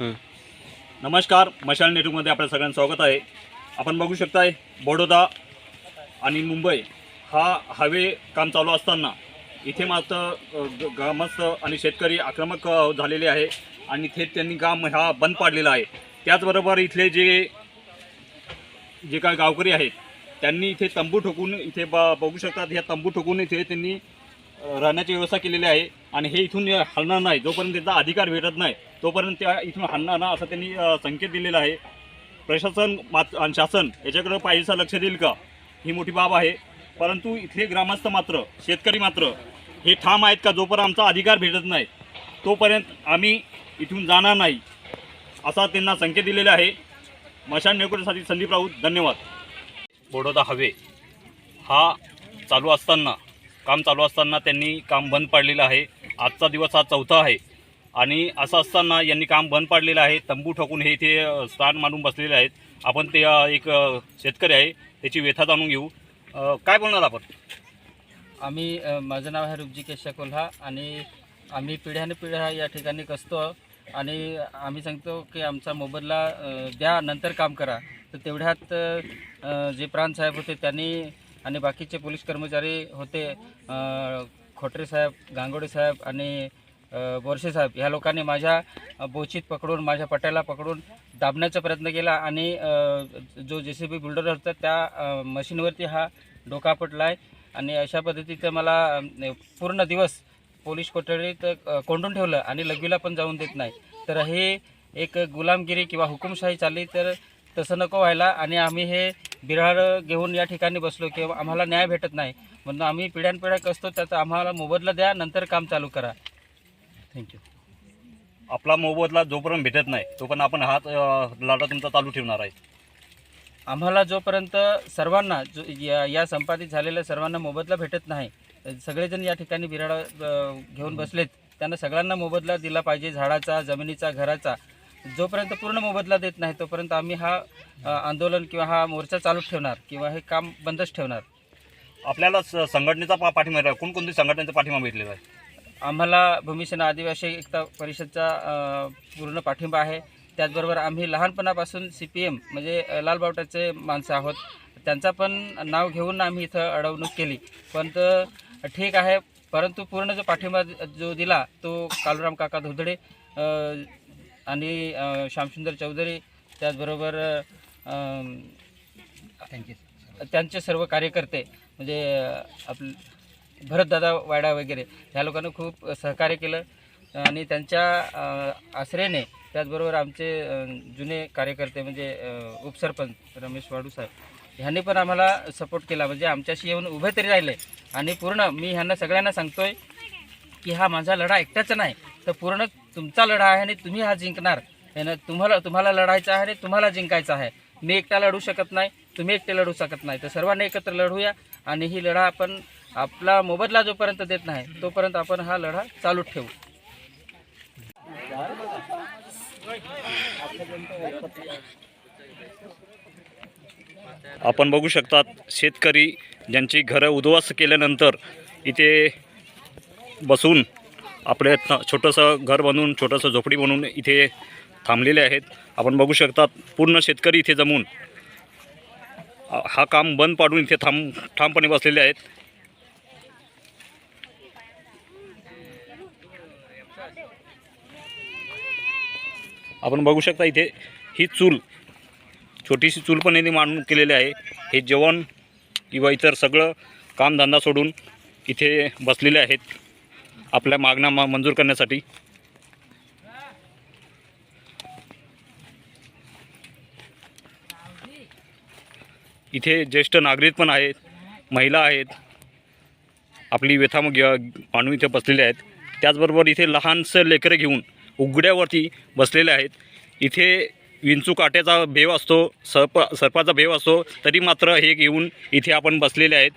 नमस्कार मशाल नेटवर्कमध्ये आपल्या सगळ्यांचं स्वागत आहे. आपण बघू शकताय बडोदा आणि मुंबई हा हवे काम चालू असताना इथे मात्र ग्रामस्थ आणि शेतकरी आक्रमक झालेले आहे आणि थेट त्यांनी काम हा बंद पाडलेला आहे. त्याचबरोबर इथले जे जे काय गावकरी आहेत त्यांनी इथे तंबू ठोकून इथे ब बघू शकतात ह्या तंबू ठोकून इथे त्यांनी राहण्याची व्यवस्था केलेली आहे आणि हे इथून हलणार नाही. जोपर्यंत त्यांचा अधिकार भेटत नाही तोपर्यंत त्या इथून हलणार ना असं त्यांनी संकेत दिलेला आहे. प्रशासन मात आणि शासन याच्याकडे पाहिजेचं लक्ष देईल का? ही मोठी बाब आहे. परंतु इथले ग्रामस्थ मात्र शेतकरी मात्र हे ठाम आहेत का? जोपर्यंत आमचा अधिकार भेटत नाही तोपर्यंत आम्ही इथून जाणार नाही असा त्यांना संकेत दिलेला आहे. मशान नेकडीसाठी संदीप राऊत धन्यवाद. बडोदा हवे हा चालू असताना काम चालू असताना त्यांनी काम बंद पाडलेलं आहे. आजचा दिवस हा चौथा आहे. आणि असं असताना यांनी काम बंद पाडलेलं आहे. तंबू ठोकून हे इथे स्थान मानून बसलेले आहेत. आपण ते एक शेतकरी आहे. त्याची व्यथा जाणून घेऊ. काय बोलणार आपण? आम्ही माझं नाव आहे रुपजी केशा कोल्हा आणि आम्ही पिढ्याने पिढ्या या ठिकाणी कसतो आणि आम्ही सांगतो की आमचा मोबदला द्या नंतर काम करा. तर तेवढ्यात जे प्राण साहेब होते त्यांनी आणि बाकीचे पोलीस कर्मचारी होते खोटरे साहेब गांगोडे साहेब आणि बोरसे साहेब ह्या लोकांनी माझ्या बोचीत पकडून माझ्या पट्याला पकडून दाबण्याचा प्रयत्न केला आणि जो जे सी बी बिल्डर होता त्या मशीनवरती हा डोका पटला आहे आणि अशा पद्धतीचं मला पूर्ण दिवस पोलीस कोठडीत कोंडून ठेवलं आणि लघवीला पण जाऊन देत नाही. तर हे एक गुलामगिरी किंवा हुकुमशाही चालली तर तसं नको व्हायला आणि आम्ही हे बिराड घेऊन या ठिकाणी बसलो की आम्हाला न्याय भेटत नाही. म्हणून आम्ही पिढ्यानपिढ्या कसतो त्याचा आम्हाला मोबदला द्या नंतर काम चालू करा. थँक्यू आपला मोबदला जोपर्यंत भेटत नाही तोपर्यंत आपण हात लढा तुमचा चालू ठेवणार आहे. आम्हाला जोपर्यंत सर्वांना जो या या संपादित झालेल्या सर्वांना मोबदला भेटत नाही सगळेजण या ठिकाणी बिराडा घेऊन बसलेत त्यांना सगळ्यांना मोबदला दिला पाहिजे झाडाचा जमिनीचा घराचा. जोपर्यंत पूर्ण मोबदला देत नाही तोपर्यंत आम्ही हा आंदोलन किंवा हा मोर्चा चालूच ठेवणार किंवा हे काम बंदच ठेवणार. आपल्याला स- संघटनेचा पा- पाठिंबा आहे. कोणकोणती संघटनेचा पाठिंबा भेटलेला आहे? आम्हाला भूमिसेन आदिवासी एकता परिषदचा अ, पूर्ण पाठिंबा आहे. त्याचबरोबर आम्ही लहानपणापासून सी पी एम म्हणजे अ, लालबावटाचे माणसं आहोत. त्यांचा पण नाव घेऊन आम्ही इथं अडवणूक केली. पण त- ठीक आहे. परंतु पूर्ण जो पाठिंबा जो दिला तो कालूराम काका धुदडे अ, आणि श्यामसुंदर चौधरी त्याचबरोबर त्यांचे सर्व कार्यकर्ते म्हणजे आपले भरतदादा वाडा वगैरे ह्या लोकांनी खूप सहकार्य केलं. आणि त्यांच्या आश्रयाने त्याचबरोबर आमचे जुने कार्यकर्ते म्हणजे उपसरपंच रमेश वाडू साहेब ह्यांनी पण आम्हाला सपोर्ट केला. म्हणजे आमच्याशी येऊन उभे तरी राहिले. आणि पूर्ण मी ह्यांना सगळ्यांना सांगतोय की हा माझा लढा एकट्याचा नाही तर पूर्ण तुमचा लढा आहे आणि तुम्ही हा जिंकणार. यानं तुम्हाला तुम्हाला लढायचा आहे आणि तुम्हाला जिंकायचा आहे. मी एकटा लढू शकत नाही तुम्ही एकटे लढू शकत नाही. तर सर्वांनी एकत्र लढूया आणि ही लढा आपण आपला मोबदला जोपर्यंत देत नाही तोपर्यंत आपण हा लढा चालू ठेवू. आपण बघू शकतात शेतकरी ज्यांची घरं उद्ध्वस्त केल्यानंतर इथे बसून आपले छोटंसं घर बनवून छोटंसं झोपडी बनवून इथे थांबलेले आहेत. आपण बघू शकतात पूर्ण शेतकरी इथे जमून हा काम बंद पाडून इथे थांब ठामपणे बसलेले आहेत. आपण बघू शकता इथे ही चूल छोटीशी चूल पण यांनी मांडून केलेली आहे. हे जेवण किंवा इतर सगळं कामधंदा सोडून इथे बसलेले आहेत. आपल्या मागण्या मा मंजूर करण्यासाठी. इथे ज्येष्ठ नागरिक पण आहेत महिला आहेत. आपली व्यथा मग मांडून इथे बसलेले आहेत. त्याचबरोबर इथे लहानसं लेकरं घेऊन उघड्यावरती बसलेले आहेत. इथे विंचू काट्याचा भेव असतो सर्प सर्पाचा भेव असतो तरी मात्र हे घेऊन इथे आपण बसलेले आहेत.